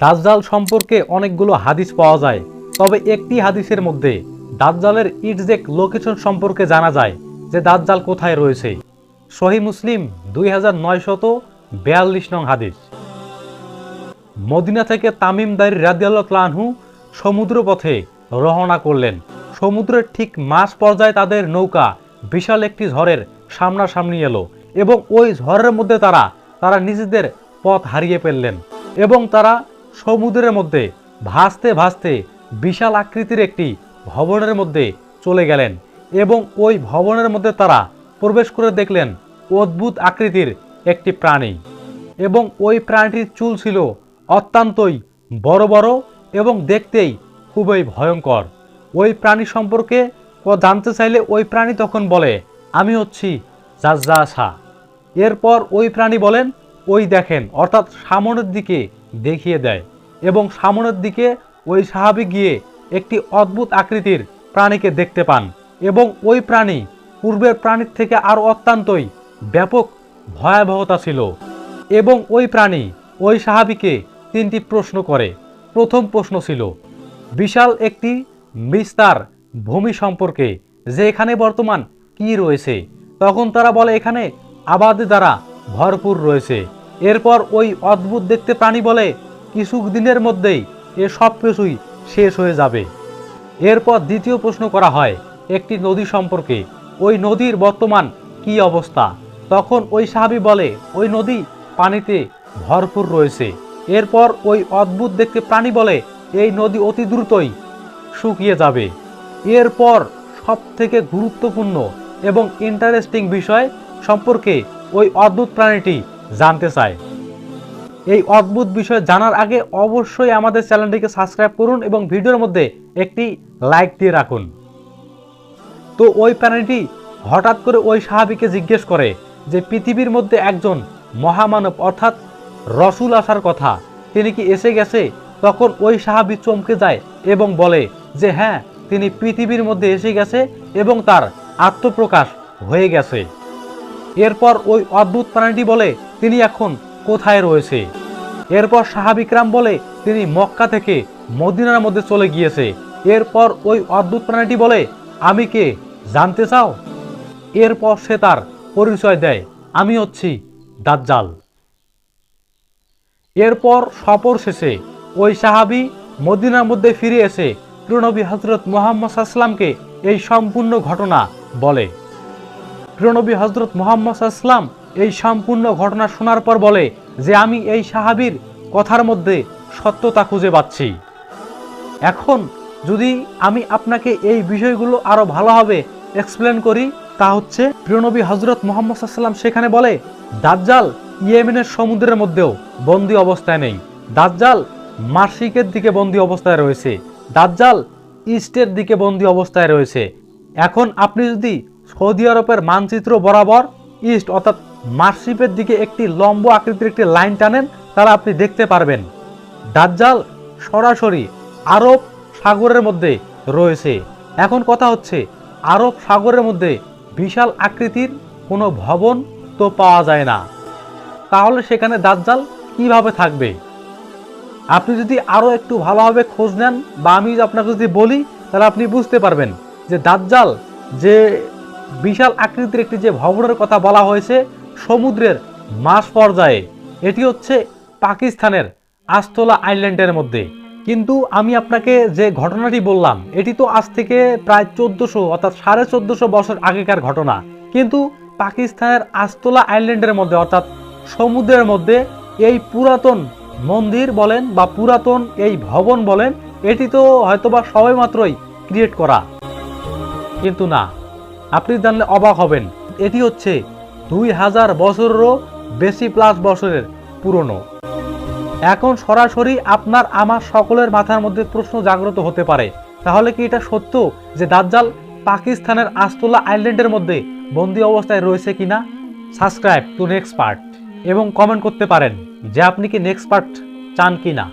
দাজ্জাল সম্পর্কে অনেকগুলো হাদিস পাওয়া যায়, তবে একটি হাদিসের মধ্যে দাজ্জালের ইটজেক লোকেশন সম্পর্কে জানা যায় যে দাজ্জাল কোথায় রয়েছে। সহি মুসলিম দুই হাজার নয়শত বিয়াল্লিশ নং হাদিস। মদিনা থেকে তামিমদারি রাদিয়াল্লাহ ক্লানহু সমুদ্র পথে রওনা করলেন। সমুদ্রের ঠিক মাঝ পর্যায়ে তাদের নৌকা বিশাল একটি ঝড়ের সামনাসামনি এলো এবং ওই ঝড়ের মধ্যে তারা তারা নিজেদের পথ হারিয়ে ফেললেন এবং তারা সমুদ্রের মধ্যে ভাসতে ভাসতে বিশাল আকৃতির একটি ভবনের মধ্যে চলে গেলেন এবং ওই ভবনের মধ্যে তারা প্রবেশ করে দেখলেন অদ্ভুত আকৃতির একটি প্রাণী এবং ওই প্রাণীটির চুল ছিল অত্যন্তই বড় বড় এবং দেখতেই খুবই ভয়ঙ্কর। ওই প্রাণী সম্পর্কে ও জানতে চাইলে ওই প্রাণী তখন বলে, আমি হচ্ছি জাজ্জাসা। এরপর ওই প্রাণী বলেন, ওই দেখেন, অর্থাৎ সামনের দিকে দেখিয়ে দেয় এবং সামনের দিকে ওই সাহাবি গিয়ে একটি অদ্ভুত আকৃতির প্রাণীকে দেখতে পান এবং ওই প্রাণী পূর্বের প্রাণীর থেকে আরও অত্যন্তই ব্যাপক ভয়াবহতা ছিল এবং ওই প্রাণী ওই সাহাবিকে তিনটি প্রশ্ন করে। প্রথম প্রশ্ন ছিল, বিশাল একটি বিস্তার ভূমি সম্পর্কে যে এখানে বর্তমান কি রয়েছে? তখন তারা বলে, এখানে আবাদি দ্বারা ভরপুর রয়েছে। এরপর ওই অদ্ভুত দেখতে প্রাণী বলে কিছু দিনের মধ্যেই এ সব কিছুই শেষ হয়ে যাবে। এরপর দ্বিতীয় প্রশ্ন করা হয়, একটি নদী সম্পর্কে, ওই নদীর বর্তমান কি অবস্থা? তখন ওই সাহাবি বলে, ওই নদী পানিতে ভরপুর রয়েছে। এরপর ওই অদ্ভুত দেখতে প্রাণী বলে, এই নদী অতি দ্রুতই শুকিয়ে যাবে। এরপর সব থেকে গুরুত্বপূর্ণ এবং ইন্টারেস্টিং বিষয় সম্পর্কে ওই অদ্ভুত প্রাণীটি জানতে চায় এই অদ্ভুত বিষয় জানার আগে অবশ্যই আমাদের চ্যানেলটিকে সাবস্ক্রাইব করুন এবং ভিডিওর মধ্যে একটি লাইক দিয়ে রাখুন। তো ওই প্রাণীটি হঠাৎ করে ওই সাহাবিকে জিজ্ঞেস করে যে, পৃথিবীর মধ্যে একজন মহামানব অর্থাৎ রসুল আসার কথা, তিনি কি এসে গেছে? তখন ওই সাহাবি চমকে যায় এবং বলে যে হ্যাঁ তিনি পৃথিবীর মধ্যে এসে গেছে এবং তার আত্মপ্রকাশ হয়ে গেছে। এরপর ওই অদ্ভুত প্রাণীটি বলে তিনি এখন কোথায় রয়েছে? এরপর সাহাবিকরাম বলে, তিনি মক্কা থেকে মদিনার মধ্যে চলে গিয়েছে। এরপর ওই অদ্ভুত প্রাণীটি বলে, আমি কে? জানতে চাও? এরপর সে তার পরিচয় দেয়, আমি হচ্ছি দাজ্জাল। এরপর সফর শেষে ওই সাহাবি মদিনার মধ্যে ফিরে এসে প্রিয়নবী হজরত মোহাম্মদ সাল্লামকে এই সম্পূর্ণ ঘটনা বলে। প্রিয়নবী হজরত মোহাম্মদ সাল্লাম এই সম্পূর্ণ ঘটনা শোনার পর বলে যে আমি এই সাহাবির কথার মধ্যে সত্যতা খুঁজে পাচ্ছি। এখন যদি আমি আপনাকে এই বিষয়গুলো আরও ভালোভাবে এক্সপ্লেন করি, তা হচ্ছে প্রিয়নবী হজরত মোহাম্মদ সাল্লাম সেখানে বলে, দাজ্জাল ইয়েমেনের সমুদ্রের মধ্যেও বন্দি অবস্থায় নেই। দাজ্জাল মার্শিকের দিকে বন্দি অবস্থায় রয়েছে। দাজ্জাল ইস্টের দিকে বন্দি অবস্থায় রয়েছে। এখন আপনি যদি সৌদি আরবের মানচিত্র বরাবর ইস্ট অর্থাৎ মার্শিপের দিকে একটি লম্ব আকৃতির একটি লাইন টানেন, তাহলে আপনি দেখতে পারবেন। দাজ্জাল সরাসরি আরব সাগরের মধ্যে রয়েছে। এখন কথা হচ্ছে, আরব সাগরের মধ্যে বিশাল আকৃতির কোনো ভবন তো পাওয়া যায় না। তাহলে সেখানে দাজ্জাল কীভাবে থাকবে? আপনি যদি আরও একটু ভালোভাবে খোঁজ নেন, বা আমি আপনাকে যদি বলি, তাহলে আপনি বুঝতে পারবেন যে দাজ্জাল যে বিশাল আকৃতির একটি যে ভবনের কথা বলা হয়েছে সমুদ্রের মাঝ পর্যায়ে। এটি হচ্ছে পাকিস্তানের আস্তলা আইল্যান্ডের মধ্যে। কিন্তু আমি আপনাকে যে ঘটনাটি বললাম, এটি তো আজ থেকে প্রায় চোদ্দশো অর্থাৎ সাড়ে চোদ্দশো বছর আগেকার ঘটনা। কিন্তু পাকিস্তানের আস্তলা আইল্যান্ডের মধ্যে অর্থাৎ সমুদ্রের মধ্যে এই পুরাতন মন্দির বলেন বা পুরাতন এই ভবন বলেন, এটি তো হয়তোবা সবাই মাত্রই ক্রিয়েট করা। কিন্তু না, আপনি জানলে অবাক হবেন। এটি হচ্ছে দুই হাজার বছরেরও বেশি প্লাস বছরের পুরনো। এখন সরাসরি আপনার আমার সকলের মাথার মধ্যে প্রশ্ন জাগ্রত হতে পারে, তাহলে কি এটা সত্য যে দাজ্জাল পাকিস্তানের আস্তলা আইল্যান্ডের মধ্যে বন্দি অবস্থায় রয়েছে কিনা? সাবস্ক্রাইব টু নেক্সট পার্ট এবং কমেন্ট করতে পারেন যে আপনি কি নেক্সট পার্ট চান কিনা।